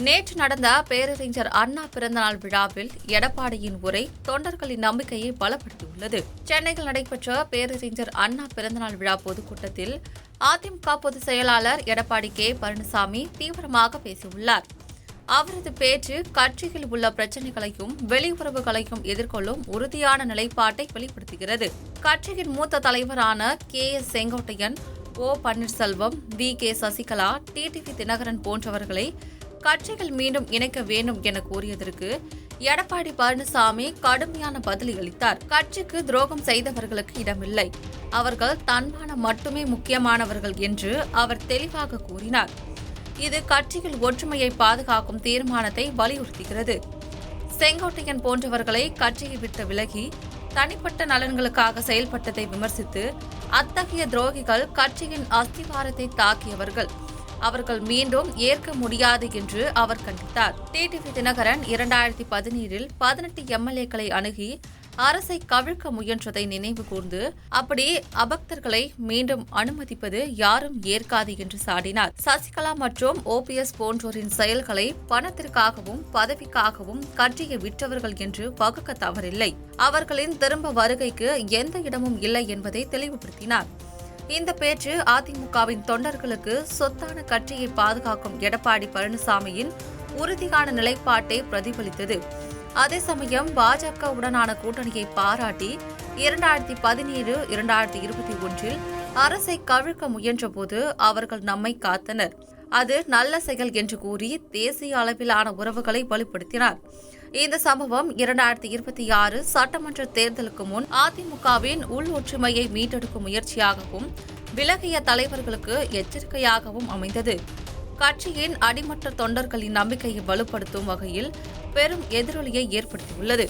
நேற்று நடந்த பேரறிஞர் அண்ணா பிறந்தநாள் விழாவில் எடப்பாடியின் உரை தொண்டர்களின் நம்பிக்கையை பலப்படுத்தியுள்ளது. சென்னையில் நடைபெற்ற பேரறிஞர் அண்ணா பிறந்தநாள் விழா பொதுக்கூட்டத்தில் அதிமுக பொதுச் செயலாளர் எடப்பாடி கே. பழனிசாமி தீவிரமாக பேசியுள்ளார். அவரது பேச்சு கட்சியில் உள்ள பிரச்சனைகளையும் வெளியுறவுகளையும் எதிர்கொள்ளும் உறுதியான நிலைப்பாட்டை வெளிப்படுத்துகிறது. கட்சியின் மூத்த தலைவரான K. S. Sengottaiyan O. Panneerselvam V. K. Sasikala TTV Dhinakaran போன்றவர்களை கட்சிகள் மீண்டும் இணைக்க வேண்டும் என கூறியதற்கு எடப்பாடி பழனிசாமி கடுமையான பதிலளித்தார். கட்சிக்கு துரோகம் செய்தவர்களுக்கு இடமில்லை. அவர்கள் தன்மானம் மட்டுமே முக்கியமானவர்கள் என்று அவர் தெளிவாக கூறினார். இது கட்சியில் ஒற்றுமையை பாதுகாக்கும் தீர்மானத்தை வலியுறுத்துகிறது. செங்கோட்டையன் போன்றவர்களை கட்சியை விட்டு விலகி தனிப்பட்ட நலன்களுக்காக செயல்பட்டதை விமர்சித்து அத்தகைய துரோகிகள் கட்சியின் அஸ்திவாரத்தை தாக்கியவர்கள். அவர்கள் மீண்டும் ஏற்க முடியாது என்று அவர் கண்டித்தார். டிடிவி தினகரன் இரண்டாயிரத்தி பதினேழில் பதினெட்டு எம்எல்ஏக்களை அணுகி அரசை கவிழ்க்க முயன்றதை நினைவு கூர்ந்து அப்படி அபக்தர்களை மீண்டும் அனுமதிப்பது யாரும் ஏற்காது என்று சாடினார். சசிகலா மற்றும் ஓபிஎஸ் போன்றோரின் செயல்களை பணத்திற்காகவும் பதவிக்காகவும் கட்சியை விற்றவர்கள் என்று வகுக்க தவறில்லை. அவர்களின் திரும்ப வருகைக்கு எந்த இடமும் இல்லை என்பதை தெளிவுபடுத்தினார். இந்த பேச்சு அதிமுகவின் தொண்டர்களுக்கு சொத்தான கட்சியை பாதுகாக்கும் எடப்பாடி பழனிசாமியின் உறுதியான நிலைப்பாட்டை பிரதிபலித்தது. அதே சமயம் பாஜகவுடனான கூட்டணியை பாராட்டி இரண்டாயிரத்தி பதினேழு இரண்டாயிரத்தி இருபத்தி ஒன்றில் அரசை கவிழ்க்க முயன்றபோது அவர்கள் நம்மை காத்தனர். அது நல்ல செயல் என்று கூறி தேசிய அளவிலான உறவுகளை வலுப்படுத்தினார். இந்த சம்பவம் இரண்டாயிரத்தி இருபத்தி ஆறு சட்டமன்ற தேர்தலுக்கு முன் அதிமுகவின் உள் ஒற்றுமையை மீட்டெடுக்கும் முயற்சியாகவும் விலகிய தலைவர்களுக்கு எச்சரிக்கையாகவும் அமைந்தது. கட்சியின் அடிமட்ட தொண்டர்களின் நம்பிக்கையை வலுப்படுத்தும் வகையில் பெரும் எதிரொலியை ஏற்படுத்தியுள்ளது.